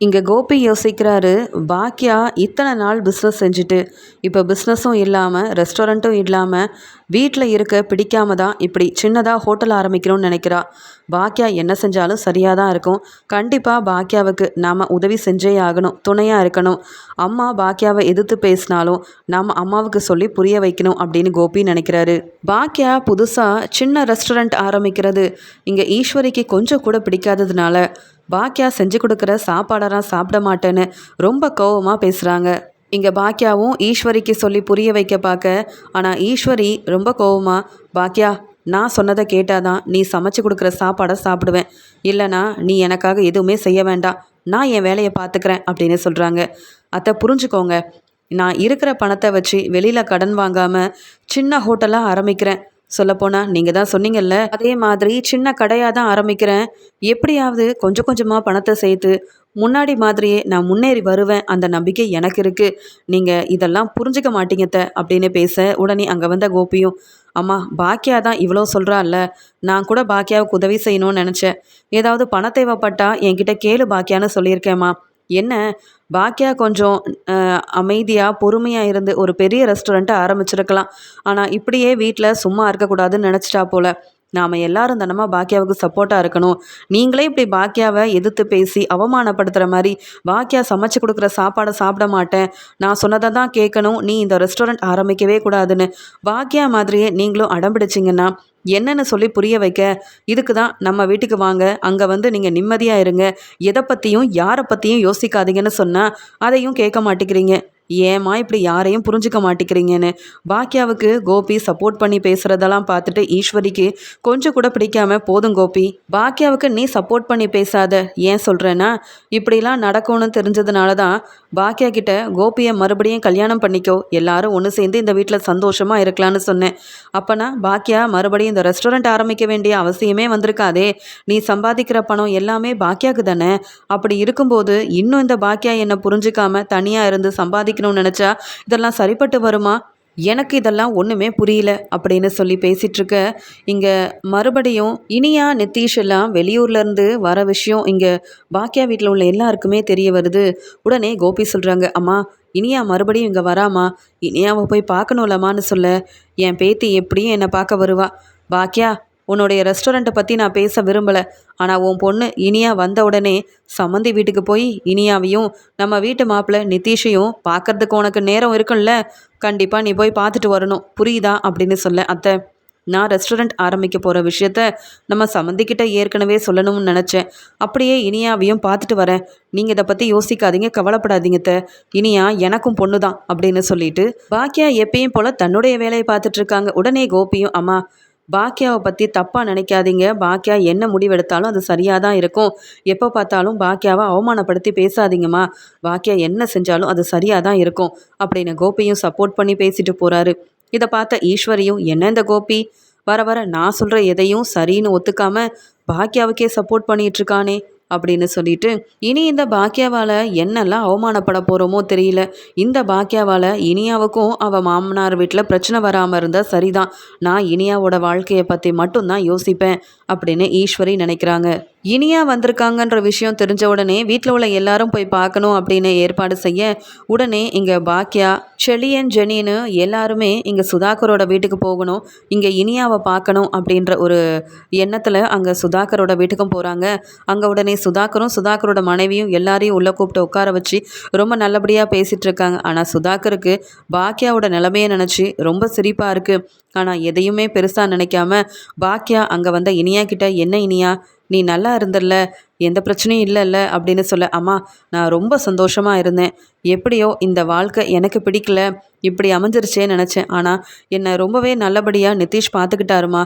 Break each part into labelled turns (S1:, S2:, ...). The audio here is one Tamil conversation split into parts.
S1: இங்கே கோபி யோசிக்கிறாரு பாக்கியா இத்தனை நாள் பிஸ்னஸ் செஞ்சுட்டு இப்போ பிஸ்னஸும் இல்லாமல் ரெஸ்டாரண்ட்டும் இல்லாமல் வீட்டில் இருக்க பிடிக்காம தான் இப்படி சின்னதாக ஹோட்டல் ஆரம்பிக்கணும்னு நினைக்கிறா. பாக்கியா என்ன செஞ்சாலும் சரியாக தான் இருக்கும். கண்டிப்பாக பாக்கியாவுக்கு நாம் உதவி செஞ்சே ஆகணும் துணையாக இருக்கணும். அம்மா பாக்கியாவை எதிர்த்து பேசினாலும் நாம் அம்மாவுக்கு சொல்லி புரிய வைக்கணும் அப்படின்னு கோபி நினைக்கிறாரு. பாக்கியா புதுசாக சின்ன ரெஸ்டாரண்ட் ஆரம்பிக்கிறது இங்கே ஈஸ்வரிக்கு கொஞ்சம் கூட பிடிக்காததுனால பாக்கியா செஞ்சு கொடுக்குற சாப்பாடெல்லாம் சாப்பிட மாட்டேன்னு ரொம்ப கோவமாக பேசுகிறாங்க இங்கே பாக்கியாவும் ஈஸ்வரிக்கு சொல்லி புரிய வைக்க பார்க்க ஆனால் ஈஸ்வரி ரொம்ப கோவமாக பாக்கியா நான் சொன்னதை கேட்டாதான் நீ சமைச்சு கொடுக்குற சாப்பாடை சாப்பிடுவேன். இல்லைனா நீ எனக்காக எதுவுமே செய்ய வேண்டாம். நான் என் வேலையை பார்த்துக்கிறேன் அப்படின்னு சொல்கிறாங்க அத்தை புரிஞ்சுக்கோங்க. நான் இருக்கிற பணத்தை வச்சு வெளியில் கடன் வாங்காமல் சின்ன ஹோட்டலாக ஆரம்பிக்கிறேன். சொல்லப்போனால் நீங்கள் தான் சொன்னீங்கல்ல? அதே மாதிரி சின்ன கடையாக தான் ஆரம்பிக்கிறேன். எப்படியாவது கொஞ்சம் கொஞ்சமாக பணத்தை சேர்த்து முன்னாடி மாதிரியே நான் முன்னேறி வருவேன். அந்த நம்பிக்கை எனக்கு இருக்குது நீங்கள் இதெல்லாம் புரிஞ்சுக்க மாட்டீங்கத்த அப்படின்னு பேச உடனே அங்கே வந்த கோபியும் அம்மா பாக்கியா தான் இவ்வளோ சொல்கிறாள்ல நான் கூட பாக்கியாவுக்கு உதவி செய்யணும்னு நினச்சேன். ஏதாவது பண தேவைப்பட்டா என்கிட்ட கேளு பாக்கியான்னு சொல்லியிருக்கேம்மா. என்ன? பாக்கியா கொஞ்சம் அமைதியாக பொறுமையாக இருந்து ஒரு பெரிய ரெஸ்டாரண்ட்டை ஆரம்பிச்சிருக்கலாம். ஆனால் இப்படியே வீட்டில் சும்மா இருக்கக்கூடாதுன்னு நினச்சிட்டா போல. நாம் எல்லாரும் தினமும் பாக்கியாவுக்கு சப்போர்ட்டாக இருக்கணும். நீங்களே இப்படி பாக்கியாவை எதிர்த்து பேசி அவமானப்படுத்துகிற மாதிரி பாக்கியா சமைச்சு கொடுக்குற சாப்பாடை சாப்பிட மாட்டேன். நான் சொன்னதை தான் கேட்கணும். நீ இந்த ரெஸ்டாரண்ட் ஆரம்பிக்கவே கூடாதுன்னு. பாக்கியா மாதிரியே நீங்களும் அடம்பிடிச்சிங்கன்னா என்னன்னு சொல்லி புரிய வைக்க. இதுக்கு தான் நம்ம வீட்டுக்கு வாங்க. அங்கே வந்து நீங்கள் நிம்மதியாக இருங்க. எதை பற்றியும் யாரை பற்றியும் யோசிக்காதீங்கன்னு சொன்னால் அதையும் கேட்க மாட்டேங்கிறீங்க. ஏமா இப்படி யாரையும் புரிஞ்சுக்க மாட்டேங்கிறீங்கன்னு? பாக்கியாவுக்கு கோபி சப்போர்ட் பண்ணி பேசுகிறதெல்லாம் பார்த்துட்டு ஈஸ்வரிக்கு கொஞ்சம் கூட பிடிக்காம போதும் கோபி. பாக்கியாவுக்கு நீ சப்போர்ட் பண்ணி பேசாத ஏன் சொல்கிறேன்னா இப்படிலாம் நடக்கும்னு தெரிஞ்சதுனால தான் பாக்கியா கிட்ட கோபியை மறுபடியும் கல்யாணம் பண்ணிக்கோ. எல்லாரும் ஒன்று சேர்ந்து இந்த வீட்டில் சந்தோஷமாக இருக்கலாம்னு சொன்னேன். அப்போனா பாக்கியா மறுபடியும் இந்த ரெஸ்டாரண்ட் ஆரம்பிக்க வேண்டிய அவசியமே வந்திருக்காதே. நீ சம்பாதிக்கிற பணம் எல்லாமே பாக்கியாவுக்கு தானே? அப்படி இருக்கும்போது இன்னும் இந்த பாக்கியா என்னை புரிஞ்சுக்காம தனியாக இருந்து சம்பாதிக்க வைக்கணும்னு நினச்சா இதெல்லாம் சரிப்பட்டு வருமா? எனக்கு இதெல்லாம் ஒன்றுமே புரியல அப்படின்னு சொல்லி பேசிகிட்ருக்க இங்கே மறுபடியும் இனியா நித்தீஷ் எல்லாம் வெளியூர்லேருந்து வர விஷயம் இங்கே பாக்கியா வீட்டில் உள்ள எல்லாருக்குமே தெரிய வருது. உடனே கோபி சொல்கிறாங்க அம்மா இனியா மறுபடியும் இங்கே வராமா? இனியாவை போய் பார்க்கணும்லம்மான்னு சொல்ல. என் பேத்தி எப்படியும் என்னை பார்க்க வருவா. பாக்கியா உன்னுடைய ரெஸ்டாரண்ட்டை பற்றி நான் பேச விரும்பலை. ஆனால் உன் பொண்ணு இனியா வந்த உடனே சம்மந்தி வீட்டுக்கு போய் இனியாவையும் நம்ம வீட்டு மாப்பிள்ளை நிதிஷையும் பார்க்கறதுக்கு உனக்கு நேரம் இருக்கும்ல? கண்டிப்பாக நீ போய் பார்த்துட்டு வரணும். புரியுதா? அப்படின்னு சொல்ல அத்தை. நான் ரெஸ்டாரண்ட் ஆரம்பிக்க போகிற விஷயத்த நம்ம சம்மந்திக்கிட்ட ஏற்கனவே சொல்லணும்னு நினச்சேன். அப்படியே இனியாவையும் பார்த்துட்டு வரேன். நீங்கள் இதை பற்றி யோசிக்காதீங்க கவலைப்படாதீங்க த இனியா எனக்கும் பொண்ணு தான் அப்படின்னு சொல்லிட்டு பாக்கியா எப்பயும் போல் தன்னுடைய வேலையை பார்த்துட்ருக்காங்க உடனே கோபியும் அம்மா பாக்கியாவை பற்றி தப்பாக நினைக்காதீங்க. பாக்கியா என்ன முடிவெடுத்தாலும் அது சரியாக தான் இருக்கும். எப்போ பார்த்தாலும் பாக்கியாவை அவமானப்படுத்தி பேசாதீங்கம்மா. பாக்கியா என்ன செஞ்சாலும் அது சரியாக தான் இருக்கும். அப்படின்னு கோபியும் சப்போர்ட் பண்ணி பேசிட்டு போகிறாரு இதை பார்த்த ஈஸ்வரியும் என்ன இந்த கோபி? வர வர நான் சொல்கிற எதையும் சரின்னு ஒத்துக்காம பாக்கியாவுக்கே சப்போர்ட் பண்ணிகிட்ருக்கானே அப்படின்னு சொல்லிட்டு இனி இந்த பாக்கியாவால் என்னெல்லாம் அவமானப்பட போகிறோமோ தெரியல. இந்த பாக்கியாவால் இனியாவுக்கும் அவள் மாமனார் வீட்டில் பிரச்சனை வராமல் இருந்தால் சரிதான். நான் இனியாவோட வாழ்க்கையை பற்றி மட்டும்தான் யோசிப்பேன் அப்படின்னு ஈஸ்வரி நினைக்கிறாங்க. இனியா வந்திருக்காங்கன்ற விஷயம் தெரிஞ்ச உடனே வீட்டில் உள்ள எல்லாரும் போய் பார்க்கணும் அப்படின்னு ஏற்பாடு செய்ய உடனே இங்கே பாக்கியா செளியன் ஜெனின்னு எல்லாருமே இங்கே சுதாகரோட வீட்டுக்கு போகணும். இங்கே இனியாவை பார்க்கணும் அப்படின்ற ஒரு எண்ணத்தில் அங்கே சுதாகரோட வீட்டுக்கும் போகிறாங்க அங்கே உடனே சுதாகரும் சுதாகரோட மனைவியும் எல்லாரையும் உள்ளே கூப்பிட்டு உட்கார வச்சு ரொம்ப நல்லபடியாக பேசிகிட்டு இருக்காங்க. ஆனால் சுதாகருக்கு பாக்கியாவோட நிலமையை நினச்சி ரொம்ப சிரிப்பாக இருக்குது ஆனால் எதையுமே பெருசாக நினைக்காம பாக்கியா அங்கே வந்த இனியா கிட்ட என்ன இனியா? நீ நல்லா இருந்தல்ல எந்த பிரச்சனையும் இல்லைல்ல அப்படின்னு சொல்ல அம்மா நான் ரொம்ப சந்தோஷமாக இருந்தேன். எப்படியோ இந்த வாழ்க்கை எனக்கு பிடிக்கல. இப்படி அமைஞ்சிருச்சேன்னு நினச்சேன். ஆனால் என்னை ரொம்பவே நல்லபடியாக நிதிஷ் பார்த்துக்கிட்டாருமா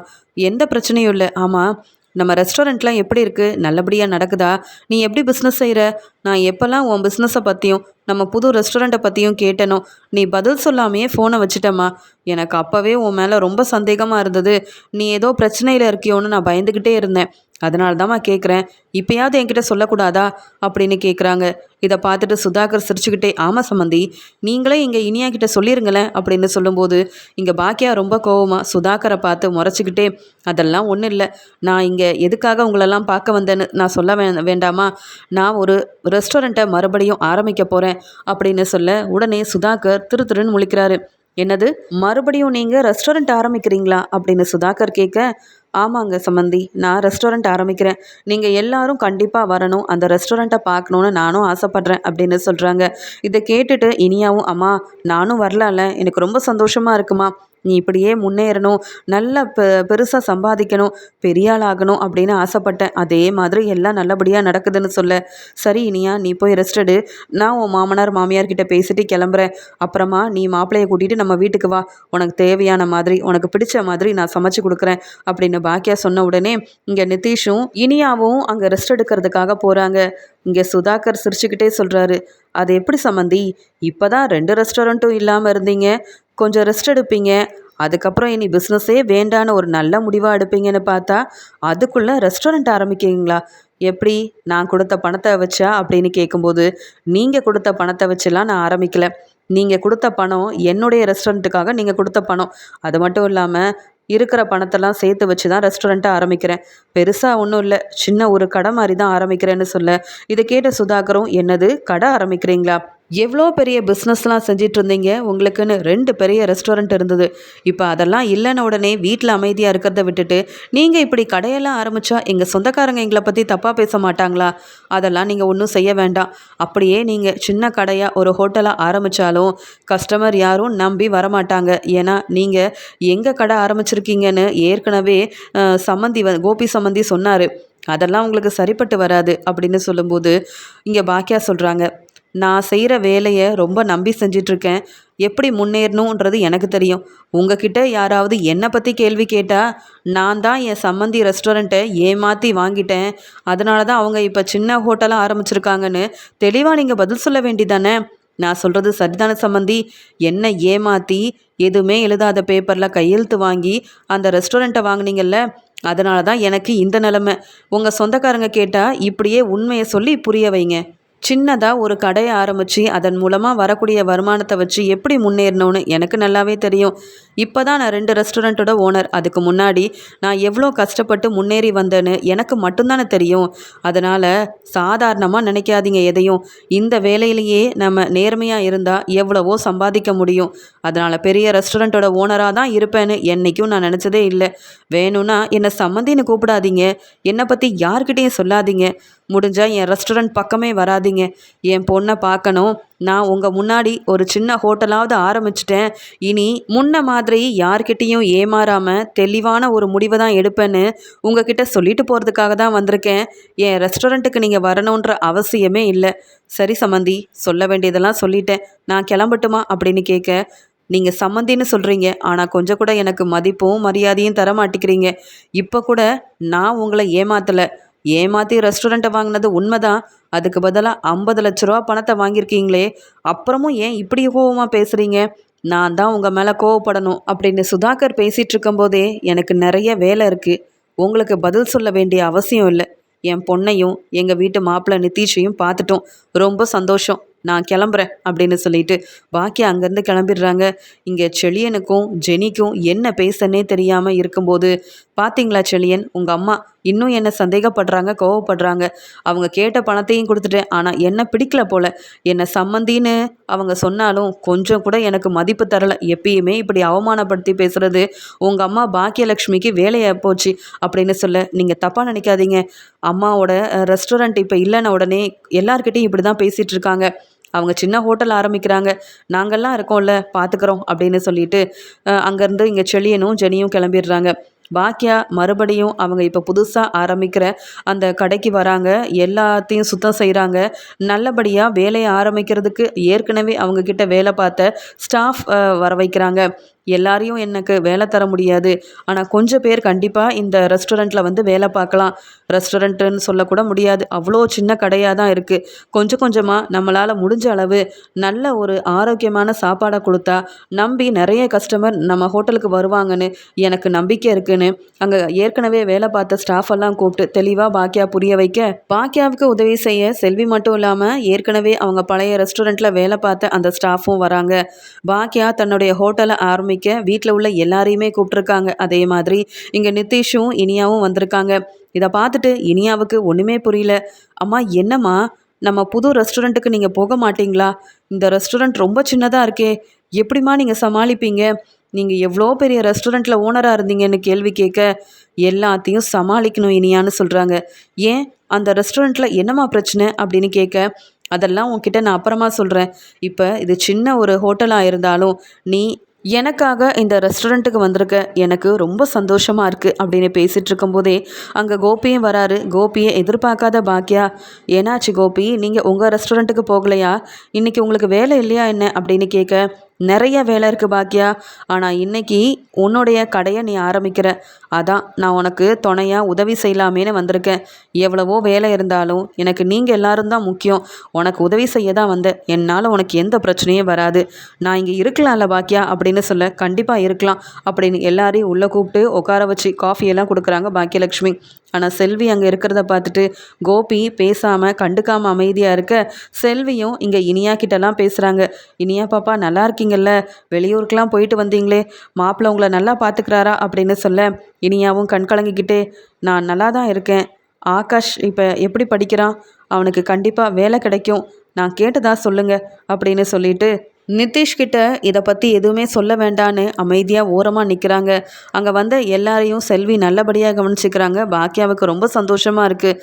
S1: எந்த பிரச்சனையும் இல்லை. ஆமாம் நம்ம ரெஸ்டாரண்ட்லாம் எப்படி இருக்குது நல்லபடியாக நடக்குதா? நீ எப்படி பிஸ்னஸ் செய்கிற நான் எப்போல்லாம் உன் பிஸ்னஸை பற்றியும் நம்ம புது ரெஸ்டாரண்ட்டை பற்றியும் கேட்டனும். நீ பதில் சொல்லாமையே ஃபோனை வச்சுட்டம்மா. எனக்கு அப்போவே உன் மேலே ரொம்ப சந்தேகமாக இருந்தது. நீ ஏதோ பிரச்சனையில் இருக்கியோன்னு நான் பயந்துக்கிட்டே இருந்தேன். அதனால தான்மா கேட்குறேன் இப்போயாவது என்கிட்ட சொல்லக்கூடாதா? அப்படின்னு கேட்குறாங்க இதை பார்த்துட்டு சுதாகர் சிரிச்சுக்கிட்டே ஆமாம் சம்மந்தி நீங்களே இங்கே இனியா கிட்ட சொல்லிருங்களேன் அப்படின்னு சொல்லும்போது இங்கே பாக்கியா ரொம்ப கோவமாக சுதாகரை பார்த்து முறைச்சிக்கிட்டே அதெல்லாம் ஒன்றும் இல்லை. நான் இங்கே எதுக்காக உங்களெல்லாம் பார்க்க வந்தேன்னு நான் சொல்ல வே வேண்டாமா? நான் ஒரு ரெஸ்டாரண்ட்டை மறுபடியும் ஆரம்பிக்க போகிறேன் அப்படின்னு சொல்ல உடனே சுதாகர் திரு திருன்னு முழிக்கிறாரு. என்னது மறுபடியும் நீங்கள் ரெஸ்டாரண்ட் ஆரம்பிக்கிறீங்களா? அப்படின்னு சுதாகர் கேட்க ஆமாங்க சம்மந்தி நான் ரெஸ்டாரண்ட் ஆரம்பிக்கிறேன். நீங்கள் எல்லாரும் கண்டிப்பாக வரணும். அந்த ரெஸ்டாரண்ட்டை பார்க்கணுன்னு நானும் ஆசைப்பட்றேன் அப்படின்னு சொல்கிறாங்க இதை கேட்டுட்டு இனியாவும் அம்மா நானும் வரலாம்ல. எனக்கு ரொம்ப சந்தோஷமாக இருக்குமா? நீ இப்படியே முன்னேறணும் நல்ல பெ பெருசாக சம்பாதிக்கணும் பெரிய ஆள் ஆகணும் அப்படின்னு ஆசைப்பட்டேன். அதே மாதிரி எல்லாம் நல்லபடியாக நடக்குதுன்னு சொல்ல. சரி இனியா நீ போய் ரெஸ்ட் எடு. நான் உன் மாமனார் மாமியார் கிட்ட பேசிட்டு கிளம்புறேன். அப்புறமா நீ மாப்பிள்ளையை கூட்டிகிட்டு நம்ம வீட்டுக்கு வா. உனக்கு தேவையான மாதிரி உனக்கு பிடிச்ச மாதிரி நான் சமைச்சு கொடுக்குறேன் அப்படின்னு பாக்கியா சொன்ன உடனே இங்கே நிதிஷும் இனியாவும் அங்கே ரெஸ்ட் எடுக்கிறதுக்காக போகிறாங்க இங்கே சுதாகர் சிரிச்சுக்கிட்டே சொல்கிறாரு அது எப்படி சம்மந்தி இப்போ தான் ரெண்டு ரெஸ்டாரண்ட்டும் இல்லாமல் இருந்தீங்க. கொஞ்சம் ரெஸ்ட் எடுப்பீங்க. அதுக்கப்புறம் இனி பிஸ்னஸே வேண்டான்னு ஒரு நல்ல முடிவாக எடுப்பீங்கன்னு பார்த்தா அதுக்குள்ளே ரெஸ்டாரண்ட் ஆரம்பிக்கிறீங்களா? எப்படி? நான் கொடுத்த பணத்தை வச்சா? அப்படின்னு கேட்கும்போது நீங்கள் கொடுத்த பணத்தை வச்சுலாம் நான் ஆரம்பிக்கல. நீங்கள் கொடுத்த பணம் என்னுடைய ரெஸ்டாரண்ட்டுக்காக நீங்கள் கொடுத்த பணம். அது மட்டும் இல்லாமல் இருக்கிற பணத்தெல்லாம் சேர்த்து வச்சு தான் ரெஸ்டாரண்ட்டை ஆரம்பிக்கிறேன். பெருசாக ஒன்றும் இல்லை. சின்ன ஒரு கடை மாதிரி தான் ஆரம்பிக்கிறேன்னு சொல்ல. இதை கேட்ட சுதாகரும் என்னது? கடை ஆரம்பிக்கிறீங்களா? எவ்வளோ பெரிய பிஸ்னஸ்லாம் செஞ்சிட்டு இருந்தீங்க உங்களுக்குன்னு ரெண்டு பெரிய ரெஸ்டாரண்ட் இருந்தது. இப்போ அதெல்லாம் இல்லைன்னு உடனே வீட்டில் அமைதியாக இருக்கிறத விட்டுட்டு நீங்கள் இப்படி கடையெல்லாம் ஆரம்பித்தா எங்கள் சொந்தக்காரங்க எங்களை பற்றி தப்பாக பேச மாட்டாங்களா? அதெல்லாம் நீங்கள் ஒன்றும் செய்ய வேண்டாம். அப்படியே நீங்கள் சின்ன கடையாக ஒரு ஹோட்டலாக ஆரம்பித்தாலும் கஸ்டமர் யாரும் நம்பி வரமாட்டாங்க. ஏன்னா நீங்கள் எங்கள் கடை ஆரம்பிச்சிருக்கீங்கன்னு ஏற்கனவே சம்மந்தி வ கோபி சம்மந்தி சொன்னார். அதெல்லாம் உங்களுக்கு சரிப்பட்டு வராது அப்படின்னு சொல்லும்போது இங்கே பாக்கியா சொல்கிறாங்க நான் செய்கிற வேலையை ரொம்ப நம்பி செஞ்சிட்ருக்கேன். எப்படி முன்னேறணுன்றது எனக்கு தெரியும். உங்ககிட்ட யாராவது என்னை பற்றி கேள்வி கேட்டால் நான் தான் என் சம்மந்தி ரெஸ்டாரண்ட்டை ஏமாற்றி வாங்கிட்டேன். அதனால தான் அவங்க இப்போ சின்ன ஹோட்டலாக ஆரம்பிச்சிருக்காங்கன்னு தெளிவாக நீங்கள் பதில் சொல்ல வேண்டிதானே? நான் சொல்கிறது சரிதான சம்மந்தி என்னை ஏமாற்றி எதுவுமே எழுதாத பேப்பரில் கையெழுத்து வாங்கி அந்த ரெஸ்டாரண்ட்டை வாங்கினீங்கல்ல? அதனால தான் எனக்கு இந்த நிலமை. உங்கள் சொந்தக்காரங்க கேட்டால் இப்படியே உண்மையை சொல்லி புரிய வைங்க. சின்னதாக ஒரு கடையை ஆரம்பித்து அதன் மூலமாக வரக்கூடிய வருமானத்தை வச்சு எப்படி முன்னேறணும்னு எனக்கு நல்லாவே தெரியும். இப்போ தான் நான் ரெண்டு ரெஸ்டாரண்ட்டோட ஓனர் அதுக்கு முன்னாடி நான் எவ்வளோ கஷ்டப்பட்டு முன்னேறி வந்தேன்னு எனக்கு மட்டும்தானே தெரியும். அதனால் சாதாரணமாக நினைக்காதீங்க எதையும். இந்த வேலையிலேயே நம்ம நேர்மையாக இருந்தால் எவ்வளவோ சம்பாதிக்க முடியும். அதனால் பெரிய ரெஸ்டாரண்ட்டோட ஓனராக தான் இருப்பேன்னு என்றைக்கும் நான் நினச்சதே இல்லை. வேணும்னா என்னை சம்மந்தின்னு கூப்பிடாதீங்க. என்னை பற்றி யார்கிட்டையும் சொல்லாதீங்க. முடிஞ்சால் என் ரெஸ்டாரண்ட் பக்கமே வராதிங்க. என் பொண்ணை பார்க்கணும். நான் உங்கள் முன்னாடி ஒரு சின்ன ஹோட்டலாவது ஆரம்பிச்சிட்டேன். இனி முன்ன மாதிரி யார்கிட்டேயும் ஏமாறாமல் தெளிவான ஒரு முடிவை தான் எடுப்பேன்னு உங்ககிட்ட சொல்லிட்டு போகிறதுக்காக தான் வந்திருக்கேன். என் ரெஸ்டாரண்ட்டுக்கு நீங்கள் வரணுன்ற அவசியமே இல்லை. சரி சம்மந்தி சொல்ல வேண்டியதெல்லாம் சொல்லிட்டேன். நான் கிளம்பட்டுமா அப்படின்னு கேட்க நீங்கள் சம்மந்தின்னு சொல்கிறீங்க ஆனால் கொஞ்சம் கூட எனக்கு மதிப்பும் மரியாதையும் தர மாட்டேங்கிறீங்க இப்போ கூட நான் உங்களை ஏமாத்தலை. ஏமாற்றி ரெஸ்டாரண்ட்டை வாங்கினது உண்மைதான். அதுக்கு பதிலாக ஐம்பது லட்ச ரூபா பணத்தை வாங்கியிருக்கீங்களே. அப்புறமும் ஏன் இப்படி கோவமாக பேசுகிறீங்க நான் தான் உங்கள் மேலே கோவப்படணும் அப்படின்னு சுதாகர் பேசிகிட்டு இருக்கும்போதே எனக்கு நிறைய வேலை இருக்குது உங்களுக்கு பதில் சொல்ல வேண்டிய அவசியம் இல்லை. என் பொண்ணையும் எங்கள் வீட்டு மாப்பிள்ளை நித்தீஷையும் பார்த்துட்டோம். ரொம்ப சந்தோஷம். நான் கிளம்புறேன் அப்படின்னு சொல்லிட்டு பாக்கி அங்கேருந்து கிளம்பிடுறாங்க. இங்கே செழியனுக்கும் ஜெனிக்கும் என்ன பேசனே தெரியாமல் இருக்கும்போது பார்த்தீங்களா செழியன் உங்கள் அம்மா இன்னும் என்ன சந்தேகப்படுறாங்க கோவப்படுறாங்க. அவங்க கேட்ட பணத்தையும் கொடுத்துட்டேன். ஆனால் என்ன பிடிக்கல போல. என்னை சம்மந்தின்னு அவங்க சொன்னாலும் கொஞ்சம் கூட எனக்கு மதிப்பு தரலை. எப்பயுமே இப்படி அவமானப்படுத்தி பேசுகிறது உங்கள் அம்மா பாக்கியலக்ஷ்மிக்கு வேலையாக போச்சு அப்படின்னு சொல்ல நீங்கள் தப்பாக நினைக்காதீங்க. அம்மாவோட ரெஸ்டாரண்ட் இப்போ இல்லைன்னா உடனே எல்லார்கிட்டையும் இப்படி தான் பேசிகிட்டு இருக்காங்க. அவங்க சின்ன ஹோட்டல் ஆரம்பிக்கிறாங்க. நாங்கள்லாம் இருக்கோம்ல பார்த்துக்குறோம் அப்படின்னு சொல்லிட்டு அங்கேருந்து இங்கே செழியனும் ஜெனியும் கிளம்பிடுறாங்க. பாக்கியா மறுபடியும் அவங்க இப்போ புதுசாக ஆரம்பிக்கிற அந்த கடைக்கு வராங்க. எல்லாத்தையும் சுத்தம் செய்கிறாங்க நல்லபடியாக வேலையை ஆரம்பிக்கிறதுக்கு ஏற்கனவே அவங்கக்கிட்ட வேலை பார்த்த ஸ்டாஃப் வர வைக்கிறாங்க. எல்லாரையும் எனக்கு வேலை தர முடியாது. ஆனால் கொஞ்சம் பேர் கண்டிப்பாக இந்த ரெஸ்டாரண்ட்டில் வந்து வேலை பார்க்கலாம். ரெஸ்டாரண்ட்டுன்னு சொல்லக்கூட முடியாது. அவ்வளோ சின்ன கடையாக தான் இருக்குது கொஞ்சம் கொஞ்சமாக நம்மளால் முடிஞ்ச அளவு நல்ல ஒரு ஆரோக்கியமான சாப்பாடை கொடுத்தா நம்பி நிறைய கஸ்டமர் நம்ம ஹோட்டலுக்கு வருவாங்கன்னு எனக்கு நம்பிக்கை இருக்குன்னு அங்கே ஏற்கனவே வேலை பார்த்த ஸ்டாஃப் எல்லாம் கூப்பிட்டு தெளிவாக பாக்கியா புரிய வைக்க பாக்கியாவுக்கு உதவி செய்ய செல்வி மட்டும் இல்லாமல் ஏற்கனவே அவங்க பழைய ரெஸ்டாரண்ட்டில் வேலை பார்த்த அந்த ஸ்டாஃபும் வராங்க. பாக்கியா தன்னுடைய ஹோட்டலை ஆரம்பிக்க வீட்டில் உள்ள எல்லாரையுமே கூப்பிட்ருக்காங்க அதே மாதிரி இங்கே நிதிஷும் இனியாவும் வந்திருக்காங்க. இதை பார்த்துட்டு இனியாவுக்கு ஒன்றுமே புரியல. அம்மா என்னம்மா? நம்ம புது ரெஸ்டாரண்ட்டுக்கு நீங்கள் போக மாட்டீங்களா? இந்த ரெஸ்டாரண்ட் ரொம்ப சின்னதாக இருக்கே. எப்படிம்மா நீங்கள் சமாளிப்பீங்க? நீங்கள் எவ்வளோ பெரிய ரெஸ்டாரண்ட்டில் ஓனராக இருந்தீங்கன்னு கேள்வி கேட்க எல்லாத்தையும் சமாளிக்கணும் இனியான்னு சொல்கிறாங்க ஏன்? அந்த ரெஸ்டாரண்ட்டில் என்னம்மா பிரச்சனை? அப்படின்னு கேட்க அதெல்லாம் உன்கிட்ட நான் அப்புறமா சொல்கிறேன் இப்போ இது சின்ன ஒரு ஹோட்டலாக இருந்தாலும் நீ எனக்காக இந்த ரெஸ்டாரண்ட்டுக்கு வந்திருக்க எனக்கு ரொம்ப சந்தோஷமாக இருக்குது அப்படின்னு பேசிகிட்டு இருக்கும்போதே அங்கே கோபியும் வராரு. கோபியை எதிர்பார்க்காத பாக்கியா ஏன்னாச்சு கோபி? நீங்கள் உங்கள் ரெஸ்டாரண்ட்டுக்கு போகலையா? இன்றைக்கி உங்களுக்கு வேலை இல்லையா என்ன? அப்படின்னு கேட்க நிறைய வேலை இருக்குது பாக்கியா. ஆனால் இன்னைக்கு உன்னுடைய கடையை நீ ஆரம்பிக்கிற. அதான் நான் உனக்கு துணையாக உதவி செய்யலாமேன்னு வந்திருக்கேன். எவ்வளவோ வேலை இருந்தாலும் எனக்கு நீங்கள் எல்லாரும் தான் முக்கியம். உனக்கு உதவி செய்ய தான் வந்தேன். என்னால் உனக்கு எந்த பிரச்சனையும் வராது. நான் இங்கே இருக்கலாம்ல பாக்கியா அப்படின்னு சொல்ல கண்டிப்பாக இருக்கலாம் அப்படின்னு எல்லாரையும் உள்ளே கூப்பிட்டு உட்கார வச்சு காஃபியெல்லாம் கொடுக்குறாங்க பாக்கியலக்ஷ்மி ஆனால் செல்வி அங்கே இருக்கிறத பார்த்துட்டு கோபி பேசாமல் கண்டுக்காமல் அமைதியாக இருக்க. செல்வியும் இங்கே இனியா கிட்டலாம் பேசுகிறாங்க இனியா பாப்பா நல்லா இருக்கீங்கல்ல? வெளியூருக்கெலாம் போயிட்டு வந்தீங்களே? மாப்பிள்ள உங்களை நல்லா பார்த்துக்கிறாரா அப்படின்னு சொல்ல இனியாவும் கண் கலங்கிக்கிட்டே நான் நல்லா தான் இருக்கேன். ஆகாஷ் இப்போ எப்படி படிக்கிறான்? அவனுக்கு கண்டிப்பாக வேலை கிடைக்கும். நான் கேட்டதா சொல்லுங்க. அப்படின்னு சொல்லிட்டு நிதிஷ்கிட்ட இதை பற்றி எதுவுமே சொல்ல வேண்டான்னு அமைதியாக ஓரமாக நிற்கிறாங்க அங்கே வந்த எல்லாரையும் செல்வி நல்லபடியாக கவனிச்சுக்கிறாங்க. பாக்கியாவுக்கு ரொம்ப சந்தோஷமாக இருக்குது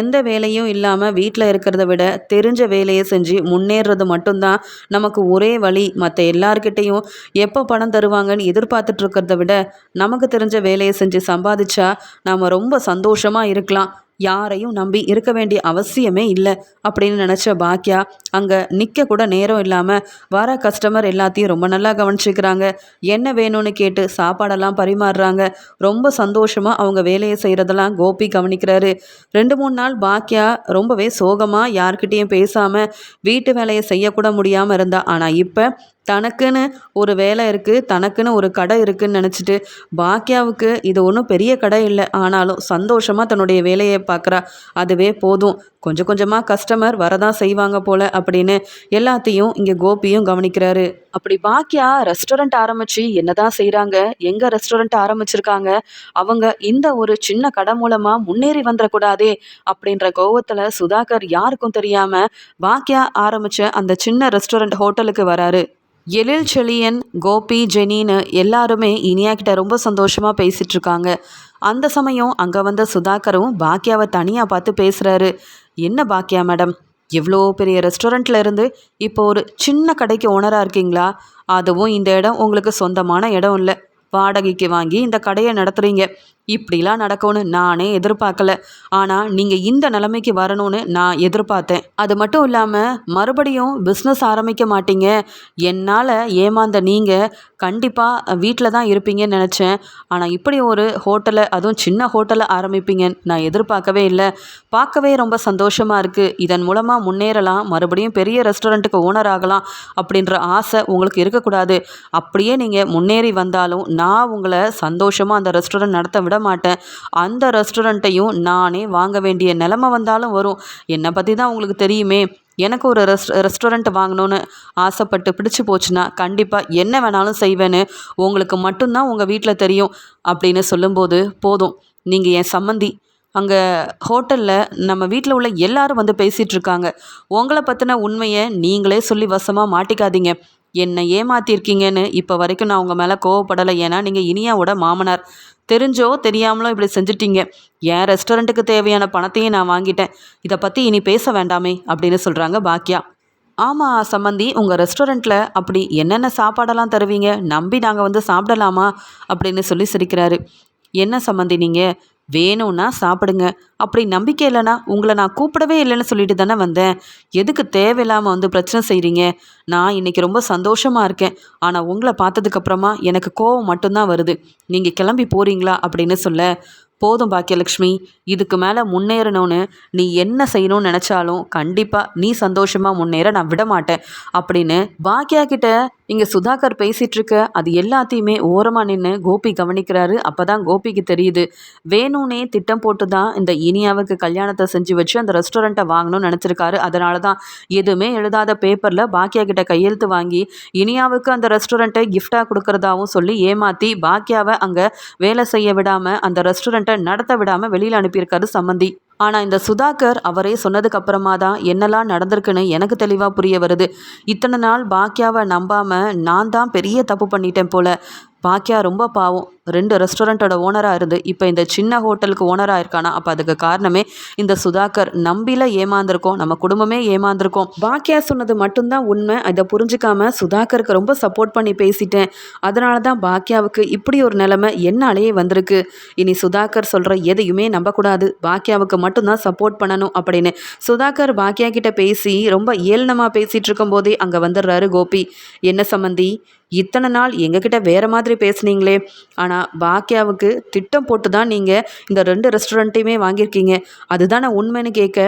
S1: எந்த வேலையும் இல்லாமல் வீட்டில் இருக்கிறத விட தெரிஞ்ச வேலையை செஞ்சு முன்னேறது மட்டும்தான் நமக்கு ஒரே வழி. மற்ற எல்லார்கிட்டேயும் எப்போ பணம் தருவாங்கன்னு எதிர்பார்த்துட்டு இருக்கிறத விட நமக்கு தெரிஞ்ச வேலையை செஞ்சு சம்பாதிச்சா நாம் ரொம்ப சந்தோஷமாக இருக்கலாம். யாரையும் நம்பி இருக்க வேண்டிய அவசியமே இல்லை அப்படின்னு நினச்ச பாக்கியா அங்கே நிற்க கூட நேரம் இல்லாமல் வர கஸ்டமர் எல்லாத்தையும் ரொம்ப நல்லா கவனிச்சுக்கிறாங்க. என்ன வேணும்னு கேட்டு சாப்பாடெல்லாம் பரிமாறுறாங்க. ரொம்ப சந்தோஷமாக அவங்க வேலையை செய்கிறதெல்லாம் கோபி கவனிக்கிறாரு. ரெண்டு மூணு நாள் பாக்கியா ரொம்பவே சோகமாக யார்கிட்டேயும் பேசாமல் வீட்டு வேலையை செய்யக்கூட முடியாமல் இருந்தா. ஆனால் இப்போ தனக்குன்னு ஒரு வேலை இருக்குது தனக்குன்னு ஒரு கடை இருக்குதுன்னு நினச்சிட்டு பாக்கியாவுக்கு இது ஒன்றும் பெரிய கடை இல்லை. ஆனாலும் சந்தோஷமாக தன்னுடைய வேலையை பார்க்குறா அதுவே போதும். கொஞ்சம் கொஞ்சமாக கஸ்டமர் வரதான் செய்வாங்க போல் அப்படின்னு எல்லாத்தையும் இங்கே கோபியும் கவனிக்கிறாரு. அப்படி பாக்கியா ரெஸ்டாரண்ட் ஆரம்பித்து என்னதான் செய்கிறாங்க எங்கே ரெஸ்டாரண்ட் ஆரம்பிச்சிருக்காங்க அவங்க இந்த ஒரு சின்ன கடை மூலமாக முன்னேறி வந்துடக்கூடாதே அப்படின்ற கோவத்தில் சுதாகர் யாருக்கும் தெரியாமல் பாக்கியா ஆரம்பித்த அந்த சின்ன ரெஸ்டாரண்ட் ஹோட்டலுக்கு வராரு. எழில் செழியன் கோபி ஜெனின்னு எல்லாருமே இனியா கிட்ட ரொம்ப சந்தோஷமாக பேசிகிட்டு இருக்காங்க அந்த சமயம் அங்கே வந்த சுதாகரும் பாக்கியாவை தனியாக பார்த்து பேசுகிறாரு என்ன பாக்கியா மேடம்? எவ்வளோ பெரிய ரெஸ்டாரண்ட்டில் இருந்து இப்போ ஒரு சின்ன கடைக்கு ஓனராக இருக்கீங்களா? அதுவும் இந்த இடம் உங்களுக்கு சொந்தமான இடம் இல்லை. வாடகைக்கு வாங்கி இந்த கடையை நடத்துகிறீங்க இப்படிலாம் நடக்கும்னு நானே எதிர்பார்க்கல. ஆனால் நீங்கள் இந்த நிலைமைக்கு வரணும்னு நான் எதிர்பார்த்தேன். அது மட்டும் இல்லாமல் மறுபடியும் பிஸ்னஸ் ஆரம்பிக்க மாட்டீங்க. என்னால் ஏமாந்த நீங்கள் கண்டிப்பாக வீட்டில் தான் இருப்பீங்கன்னு நினச்சேன். ஆனால் இப்படி ஒரு ஹோட்டலை அதுவும் சின்ன ஹோட்டலை ஆரம்பிப்பீங்கன்னு நான் எதிர்பார்க்கவே இல்லை. பார்க்கவே ரொம்ப சந்தோஷமாக இருக்குது இதன் மூலமாக முன்னேறலாம். மறுபடியும் பெரிய ரெஸ்டாரண்ட்டுக்கு ஓனர் ஆகலாம் அப்படின்ற ஆசை உங்களுக்கு இருக்கக்கூடாது. அப்படியே நீங்கள் முன்னேறி வந்தாலும் நான் உங்களை சந்தோஷமாக அந்த ரெஸ்டாரண்ட் நடத்த விட மாட்டேன் அந்த ரெஸ்டாரண்ட்டையும் நானே வாங்க வேண்டிய நிலமை வந்தாலும் வரும். என்னை பற்றி தான் உங்களுக்கு தெரியுமே. எனக்கு ஒரு ரெஸ்ட் ரெஸ்டாரண்ட் வாங்கணும்னு ஆசைப்பட்டு பிடிச்சி போச்சுன்னா கண்டிப்பாக என்ன வேணாலும் செய்வேன்னு உங்களுக்கு மட்டும்தான் உங்கள் வீட்டில் தெரியும் அப்படின்னு சொல்லும்போது போதும். நீங்கள் என் சம்மந்தி. அங்கே ஹோட்டலில் நம்ம வீட்டில் உள்ள எல்லாரும் வந்து பேசிகிட்டு இருக்காங்க உங்களை பற்றின உண்மையை நீங்களே சொல்லி வசமாக மாட்டிக்காதீங்க. என்னை ஏமாத்திருக்கீங்கன்னு இப்போ வரைக்கும் நான் உங்கள் மேலே கோவப்படலை. ஏன்னா நீங்கள் இனியாவோட மாமனார். தெரிஞ்சோ தெரியாமலோ இப்படி செஞ்சிட்டீங்க. என் ரெஸ்டாரண்ட்டுக்கு தேவையான பணத்தையும் நான் வாங்கிட்டேன். இதை பற்றி இனி பேச வேண்டாமே அப்படின்னு சொல்கிறாங்க பாக்கியா ஆமாம் சம்மந்தி உங்கள் ரெஸ்டாரண்ட்டில் அப்படி என்னென்ன சாப்பாடெல்லாம் தருவீங்க? நம்பி நாங்கள் வந்து சாப்பிடலாமா? அப்படின்னு சொல்லி சிரிக்கிறாரு. என்ன சம்மந்தி நீங்கள் வேணும்னா சாப்பிடுங்க. அப்படி நம்பிக்கை இல்லைன்னா உங்களை நான் கூப்பிடவே இல்லைன்னு சொல்லிட்டு தானே வந்தேன். எதுக்கு தேவையில்லாமல் வந்து பிரச்சனை செய்கிறீங்க நான் இன்னைக்கு ரொம்ப சந்தோஷமாக இருக்கேன். ஆனால் உங்களை பார்த்ததுக்கப்புறமா எனக்கு கோவம் மட்டும்தான் வருது. நீங்கள் கிளம்பி போகிறீங்களா அப்படின்னு சொல்ல போதும் பாக்கியலக்ஷ்மி இதுக்கு மேலே முன்னேறணும்னு நீ என்ன செய்யணும்னு நினச்சாலும் கண்டிப்பாக நீ சந்தோஷமாக முன்னேற நான் விட மாட்டேன் அப்படின்னு பாக்கியா கிட்ட இங்கே சுதாகர் பேசிகிட்டு இருக்க அது எல்லாத்தையுமே ஓரமாக நின்று கோபி கவனிக்கிறாரு. அப்போ தான் கோபிக்கு தெரியுது. வேணும்னே திட்டம் போட்டு தான் இந்த இனியாவுக்கு கல்யாணத்தை செஞ்சு வச்சு அந்த ரெஸ்டாரண்ட்டை வாங்கணும்னு நினச்சிருக்காரு. அதனால தான் எதுவுமே எழுதாத பேப்பரில் பாக்கியா கிட்ட கையெழுத்து வாங்கி இனியாவுக்கு அந்த ரெஸ்டாரண்ட்டை கிஃப்டாக கொடுக்கறதாவும் சொல்லி ஏமாற்றி பாக்கியாவை அங்கே வேலை செய்ய விடாமல் அந்த ரெஸ்டாரண்ட்டை நடத்த விடாமல் வெளியில் அனுப்பியிருக்காரு சம்மந்தி. ஆனால் இந்த சுதாகர் அவரே சொன்னதுக்கு அப்புறமா தான் என்னெல்லாம் நடந்திருக்குன்னு எனக்கு தெளிவாக புரிய வருது. இத்தனை நாள் பாக்கியாவை நம்பாமல் நான் தான் பெரிய தப்பு பண்ணிட்டேன் போல. பாக்கியா ரொம்ப பாவம். ரெண்டு ரெஸ்டாரண்ட்டோட ஓனராக இருந்து இப்போ இந்த சின்ன ஹோட்டலுக்கு ஓனராக இருக்கானா? அப்போ அதுக்கு காரணமே இந்த சுதாகர். நம்பில ஏமாந்திருக்கோம். நம்ம குடும்பமே ஏமாந்திருக்கோம். பாக்கியா சொன்னது மட்டும்தான் உண்மை. அதை புரிஞ்சுக்காம சுதாகருக்கு ரொம்ப சப்போர்ட் பண்ணி பேசிட்டேன். அதனால தான் பாக்கியாவுக்கு இப்படி ஒரு நிலைமை என்னாலேயே வந்திருக்கு. இனி சுதாகர் சொல்கிற எதையுமே நம்பக்கூடாது. பாக்கியாவுக்கு மட்டும்தான் சப்போர்ட் பண்ணணும் அப்படின்னு சுதாகர் பாக்கியா கிட்ட பேசி ரொம்ப ஏளனமாக பேசிகிட்டு இருக்கும்போதே அங்கே வந்துடுறாரு கோபி. என்ன சம்மந்தி இத்தனை நாள் எங்ககிட்ட வேறு மாதிரி பேசுனீங்களே. ஆனால் பாக்கியாவுக்கு திட்டம் போட்டு தான் நீங்கள் இந்த ரெண்டு ரெஸ்டாரண்ட்டையுமே வாங்கியிருக்கீங்க. அதுதானே உண்மைன்னு கேட்க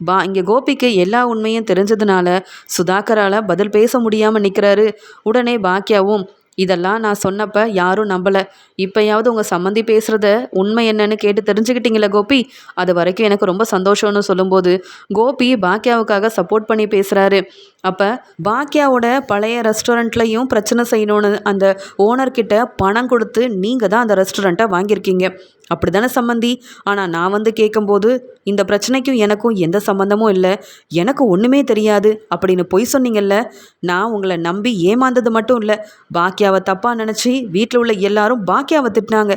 S1: பா இங்கே கோபிக்கு எல்லா உண்மையும் தெரிஞ்சதுனால சுதாகரால் பதில் பேச முடியாமல் நிற்கிறாரு உடனே பாக்கியாவும் இதெல்லாம் நான் சொன்னப்ப யாரும் நம்பலை. இப்போயாவது உங்கள் சம்மந்தி பேசுகிறத உண்மை என்னன்னு கேட்டு தெரிஞ்சுக்கிட்டீங்களே கோபி? அது வரைக்கும் எனக்கு ரொம்ப சந்தோஷம்னு சொல்லும்போது கோபி பாக்கியாவுக்காக சப்போர்ட் பண்ணி பேசுகிறாரு அப்போ பாக்கியாவோட பழைய ரெஸ்டாரண்ட்லையும் பிரச்சனை செய்யணும்னு அந்த ஓனர்கிட்ட பணம் கொடுத்து நீங்கள் தான் அந்த ரெஸ்டாரண்ட்டை வாங்கியிருக்கீங்க. அப்படி தானே சம்மந்தி ஆனால் நான் வந்து கேட்கும்போது இந்த பிரச்சனைக்கும் எனக்கும் எந்த சம்மந்தமும் இல்லை. எனக்கு ஒன்றுமே தெரியாது அப்படின்னு பொய் சொன்னீங்கல்ல? நான் உங்களை நம்பி ஏமாந்தது மட்டும் இல்லை. பாக்கியாவை தப்பாக நினச்சி வீட்டில் உள்ள எல்லாரும் பாக்கியாவை திட்டினாங்க.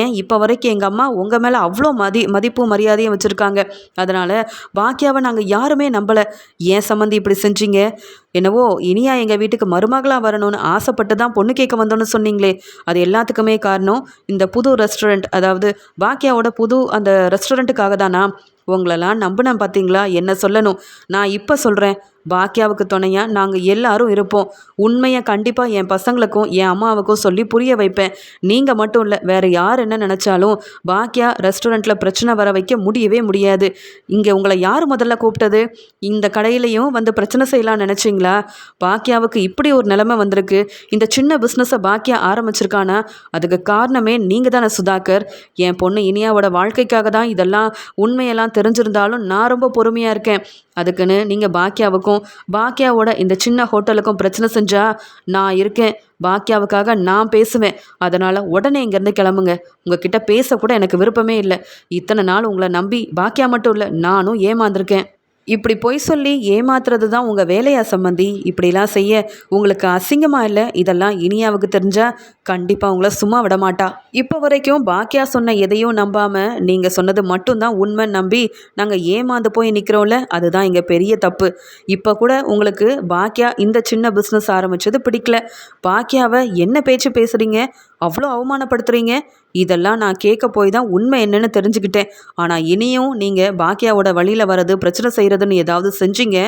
S1: ஏன் இப்போ வரைக்கும் எங்கள் அம்மா உங்கள் மேலே அவ்வளோ மதி மதிப்பும் மரியாதையும் வச்சுருக்காங்க. அதனால் பாக்கியாவை நாங்கள் யாருமே நம்பலை. ஏன் சம்மந்தி இப்படி செஞ்சீங்க? என்னவோ இனியா எங்கள் வீட்டுக்கு மருமகளாக வரணும்னு ஆசைப்பட்டு தான் பொண்ணு கேட்க வந்தோன்னு சொன்னீங்களே. அது எல்லாத்துக்குமே காரணம் இந்த புது ரெஸ்டாரண்ட் அதாவது பாக்கியாவோட புது அந்த ரெஸ்டாரண்ட்டுக்காக தானா உங்களெல்லாம் நம்பினேன் பார்த்தீங்களா என்ன சொல்லணும்? நான் இப்போ சொல்கிறேன் பாக்கியாவுக்கு துணையாக நாங்கள் எல்லாரும் இருப்போம். உண்மையை கண்டிப்பாக என் பசங்களுக்கும் என் அம்மாவுக்கும் சொல்லி புரிய வைப்பேன். நீங்கள் மட்டும் இல்லை வேறு யார் என்ன நினச்சாலும் பாக்கியா ரெஸ்டாரண்ட்டில் பிரச்சனை வர வைக்க முடியவே முடியாது. இங்கே உங்களை யார் முதல்ல கூப்பிட்டது? இந்த கடையிலையும் வந்து பிரச்சனை செய்யலாம்னு நினச்சிங்களா? பாக்கியாவுக்கு இப்படி ஒரு நிலைமை வந்திருக்கு. இந்த சின்ன பிஸ்னஸை பாக்கியா ஆரம்பிச்சிருக்கானா? அதுக்கு காரணமே நீங்கள் தானே சுதாகர். என் பொண்ணு இனியாவோட வாழ்க்கைக்காக தான் இதெல்லாம் உண்மையெல்லாம் தெரிஞ்சிருந்தாலும் நான் ரொம்ப பொறுமையாக இருக்கேன். அதுக்குன்னு நீங்கள் பாக்கியாவுக்கும் பாக்கியாவோட இந்த சின்ன ஹோட்டலுக்கும் பிரச்சனை செஞ்சால் நான் இருக்கேன். பாக்கியாவுக்காக நான் பேசுவேன். அதனால் உடனே இங்கேருந்து கிளம்புங்க. உங்ககிட்ட பேசக்கூட எனக்கு விருப்பமே இல்லை. இத்தனை நாள் உங்களை நம்பி பாக்கியா மட்டும் இல்லை நானும் ஏமாந்துருக்கேன். இப்படி பொய் சொல்லி ஏமாத்துறது தான் உங்கள் வேலையா சம்மந்தி இப்படிலாம் செய்ய உங்களுக்கு அசிங்கமாக இல்லை? இதெல்லாம் இனியாவுக்கு தெரிஞ்சால் கண்டிப்பாக உங்களை சும்மா விட மாட்டா. இப்போ வரைக்கும் பாக்கியா சொன்ன எதையும் நம்பாமல் நீங்கள் சொன்னது மட்டும்தான் உண்மை நம்பி நாங்கள் ஏமாந்து போய் நிற்கிறோம்ல அதுதான் இங்கே பெரிய தப்பு. இப்போ கூட உங்களுக்கு பாக்கியா இந்த சின்ன பிஸ்னஸ் ஆரம்பித்தது பிடிக்கல. பாக்கியாவை என்ன பேச்சு பேசுகிறீங்க அவ்வளோ அவமானப்படுத்துகிறீங்க இதெல்லாம் நான் கேட்க போய் தான் உண்மை என்னன்னு தெரிஞ்சுக்கிட்டேன். ஆனால் இனியும் நீங்கள் பாக்கியாவோட வழியில் வர்றது பிரச்சனை செய்கிறதுன்னு ஏதாவது செஞ்சீங்க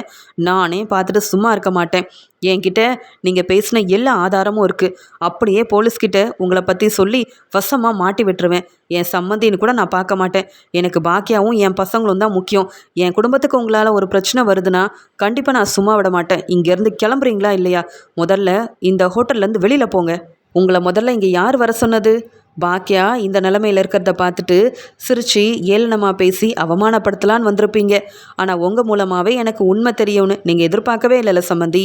S1: நானே பார்த்துட்டு சும்மா இருக்க மாட்டேன். என்கிட்ட நீங்கள் பேசின எல்லா ஆதாரமும் இருக்குது அப்படியே போலீஸ்கிட்ட உங்களை பற்றி சொல்லி வசமாக மாட்டி விட்டுருவேன். என் சம்மந்தின்னு கூட நான் பார்க்க மாட்டேன். எனக்கு பாக்கியாவும் என் பசங்களும் தான் முக்கியம். என் குடும்பத்துக்கு உங்களால் ஒரு பிரச்சனை வருதுன்னா கண்டிப்பாக நான் சும்மா விட மாட்டேன். இங்கேருந்து கிளம்புறீங்களா இல்லையா? முதல்ல இந்த ஹோட்டல்லேருந்து வெளியில் போங்க. உங்களை முதல்ல இங்கே யார் வர சொன்னது? பாக்கியா இந்த நிலமையில் இருக்கிறத பார்த்துட்டு சிரிச்சு ஏளனமாக பேசி அவமானப்படுத்தலான்னு வந்திருப்பீங்க. ஆனால் உங்கள் மூலமாகவே எனக்கு உண்மை தெரியும்னு நீங்கள் எதிர்பார்க்கவே இல்லைல்ல சம்மந்தி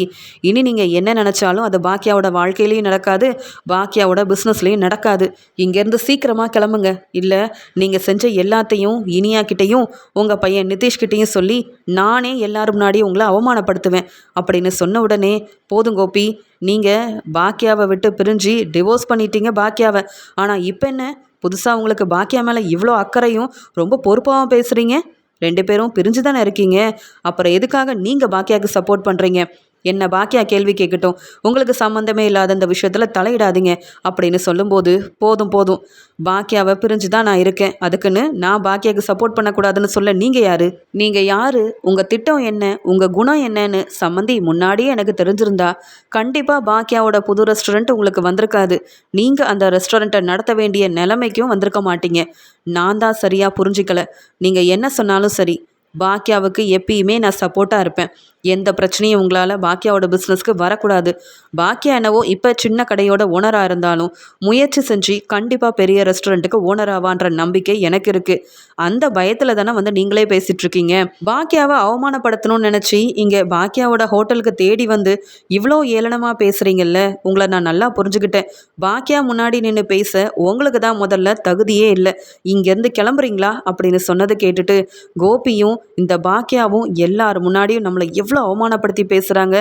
S1: இனி நீங்கள் என்ன நினச்சாலும் அது பாக்கியாவோட வாழ்க்கையிலையும் நடக்காது பாக்கியாவோட பிஸ்னஸ்லேயும் நடக்காது. இங்கேருந்து சீக்கிரமாக கிளம்புங்க. இல்லை நீங்கள் செஞ்ச எல்லாத்தையும் இனியா கிட்டேயும் உங்கள் பையன் நிதிஷ்கிட்டேயும் சொல்லி நானே எல்லாரும் முன்னாடி உங்களை அவமானப்படுத்துவேன். அப்படின்னு சொன்ன உடனே போதும் கோபி நீங்கள் பாக்கியாவை விட்டு பிரிஞ்சு டிவோர்ஸ் பண்ணிட்டீங்க பாக்கியாவை ஆனால் இப்போ என்ன? புதுசாக உங்களுக்கு பாக்கியா மேலே இவ்வளோ அக்கறையும் ரொம்ப பொறுப்பாகவும் பேசுகிறீங்க ரெண்டு பேரும் பிரிஞ்சு தானே இருக்கீங்க? அப்புறம் எதுக்காக நீங்கள் பாக்கியாவுக்கு சப்போர்ட் பண்ணுறீங்க என்ன பாக்கியா கேள்வி கேட்கட்டும் உங்களுக்கு சம்மந்தமே இல்லாத இந்த விஷயத்தில் தலையிடாதீங்க அப்படின்னு சொல்லும்போது போதும் போதும். பாக்கியாவை பிரிஞ்சு தான் நான் இருக்கேன். அதுக்குன்னு நான் பாக்கியாவுக்கு சப்போர்ட் பண்ணக்கூடாதுன்னு சொல்ல நீங்கள் யார்? நீங்கள் யார்? உங்கள் திட்டம் என்ன? உங்கள் குணம் என்னன்னு சம்மந்தி முன்னாடியே எனக்கு தெரிஞ்சிருந்தா கண்டிப்பாக பாக்கியாவோட புது ரெஸ்டாரண்ட் உங்களுக்கு வந்திருக்காது. நீங்கள் அந்த ரெஸ்டாரண்ட்டை நடத்த வேண்டிய நிலைமைக்கும் வந்திருக்க மாட்டீங்க. நான் தான் சரியாக புரிஞ்சிக்கல. நீங்கள் என்ன சொன்னாலும் சரி. பாக்கியாவுக்கு எப்பயுமே நான் சப்போர்ட்டாக இருப்பேன். எந்த பிரச்சனையும் உங்களால் பாக்கியாவோட பிஸ்னஸ்க்கு வரக்கூடாது. பாக்கியா என்னவோ இப்போ சின்ன கடையோட ஓனராக இருந்தாலும் முயற்சி செஞ்சு கண்டிப்பாக பெரிய ரெஸ்டாரண்ட்டுக்கு ஓனர் ஆவான்ற நம்பிக்கை எனக்கு இருக்குது அந்த பயத்தில் தானே வந்து நீங்களே பேசிகிட்ருக்கீங்க பாக்கியாவை அவமானப்படுத்தணும்னு நினச்சி இங்கே பாக்கியாவோட ஹோட்டலுக்கு தேடி வந்து இவ்வளோ ஏளனமாக பேசுகிறீங்கல்ல உங்களை நான் நல்லா புரிஞ்சுக்கிட்டேன். பாக்கியா முன்னாடி நின்று பேச உங்களுக்கு தான் முதல்ல தகுதியே இல்லை. இங்கேருந்து கிளம்புறீங்களா? அப்படின்னு சொன்னதை கேட்டுட்டு கோபியும் இந்த பாக்கியாவும் எல்லார் முன்னாடியும் நம்மளை எவ்வளோ அவமானப்படுத்தி பேசுகிறாங்க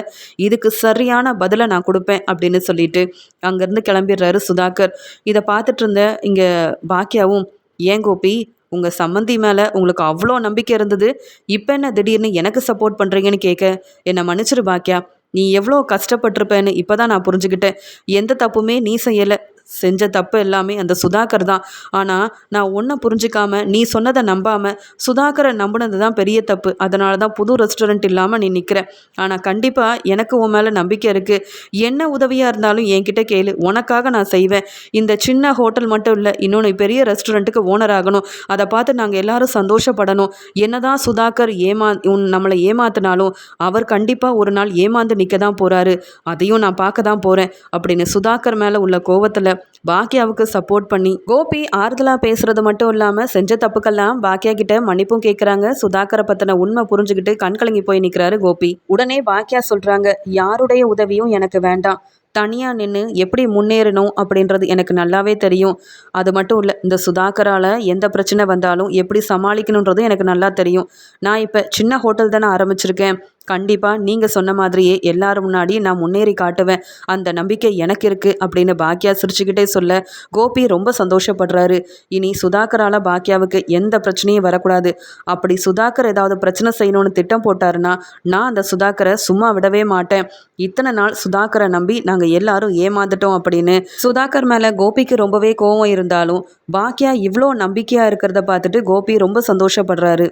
S1: இதுக்கு சரியான பதிலை நான் கொடுப்பேன் அப்படின்னு சொல்லிட்டு அங்கேருந்து கிளம்பிடுறாரு சுதாகர். இதை பார்த்துட்டு இருந்த இங்கே பாக்கியாவும் ஏன் கோபி உங்கள் சம்மந்தி மேலே உங்களுக்கு அவ்வளோ நம்பிக்கை இருந்தது? இப்போ என்ன திடீர்னு எனக்கு சப்போர்ட் பண்ணுறீங்கன்னு கேட்க என்னை மன்னிச்சிரு பாக்கியா நீ எவ்வளோ கஷ்டப்பட்டிருப்பேன்னு இப்போ தான் நான் புரிஞ்சுக்கிட்டேன். எந்த தப்புமே நீ செய்யலை. செஞ்ச தப்பு எல்லாமே அந்த சுதாகர் தான். ஆனால் நான் ஒன்றை புரிஞ்சிக்காம நீ சொன்னதை நம்பாமல் சுதாகரை நம்பினது தான் பெரிய தப்பு. அதனால தான் புது ரெஸ்டாரண்ட் இல்லாமல் நீ நிற்கிற ஆனால் கண்டிப்பாக எனக்கு உன் மேலே நம்பிக்கை இருக்குது என்ன உதவியாக இருந்தாலும் என்கிட்ட கேளு. உனக்காக நான் செய்வேன். இந்த சின்ன ஹோட்டல் மட்டும் இல்லை இன்னொன்று பெரிய ரெஸ்டாரண்ட்டுக்கு ஓனர் ஆகணும். அதை பார்த்து நாங்கள் எல்லாரும் சந்தோஷப்படணும். என்னதான் சுதாகர் ஏமா உன் நம்மளை ஏமாத்தினாலும் அவர் கண்டிப்பாக ஒரு நாள் ஏமாந்து நிற்க தான் போகிறாரு அதையும் நான் பார்க்க தான் போகிறேன் அப்படின்னு சுதாகர் மேலே உள்ள கோவத்தில் பாக்கியாவுக்கு சப்போர்ட் பண்ணி. கோபி ஆறுதலாக பேசுறது மட்டும் இல்லாமல் செஞ்ச தப்புக்கெல்லாம் பாக்கியா கிட்ட மன்னிப்பும் கேட்குறாங்க சுதாகரை பற்றின உண்மை புரிஞ்சுக்கிட்டு கண்கலங்கி போய் நிற்கிறாரு கோபி. உடனே பாக்கியா சொல்கிறாங்க யாருடைய உதவியும் எனக்கு வேண்டாம். தனியாக நின்று எப்படி முன்னேறணும் அப்படின்றது எனக்கு நல்லாவே தெரியும். அது மட்டும் இல்லை இந்த சுதாகரால் எந்த பிரச்சனை வந்தாலும் எப்படி சமாளிக்கணுன்றதும் எனக்கு நல்லா தெரியும். நான் இப்போ சின்ன ஹோட்டல் தானே ஆரம்பிச்சிருக்கேன். கண்டிப்பாக நீங்கள் சொன்ன மாதிரியே எல்லாரும் முன்னாடி நான் முன்னேறி காட்டுவேன். அந்த நம்பிக்கை எனக்கு இருக்குது அப்படின்னு பாக்கியா சிரிச்சுக்கிட்டே சொல்ல கோபி ரொம்ப சந்தோஷப்படுறாரு. இனி சுதாகரால் பாக்கியாவுக்கு எந்த பிரச்சனையும் வரக்கூடாது. அப்படி சுதாகர் ஏதாவது பிரச்சனை செய்யணும்னு திட்டம் போட்டாருன்னா நான் அந்த சுதாகரை சும்மா விடவே மாட்டேன். இத்தனை நாள் சுதாகரை நம்பி நாங்கள் நாங்கள் எல்லாரும் ஏமாந்துட்டோம் அப்படின்னு சுதாகர் மேலே கோபிக்கு ரொம்பவே கோவம் இருந்தாலும் பாக்கியா இவ்வளோ நம்பிக்கையாக இருக்கிறத பார்த்துட்டு கோபி ரொம்ப சந்தோஷப்படுறாரு.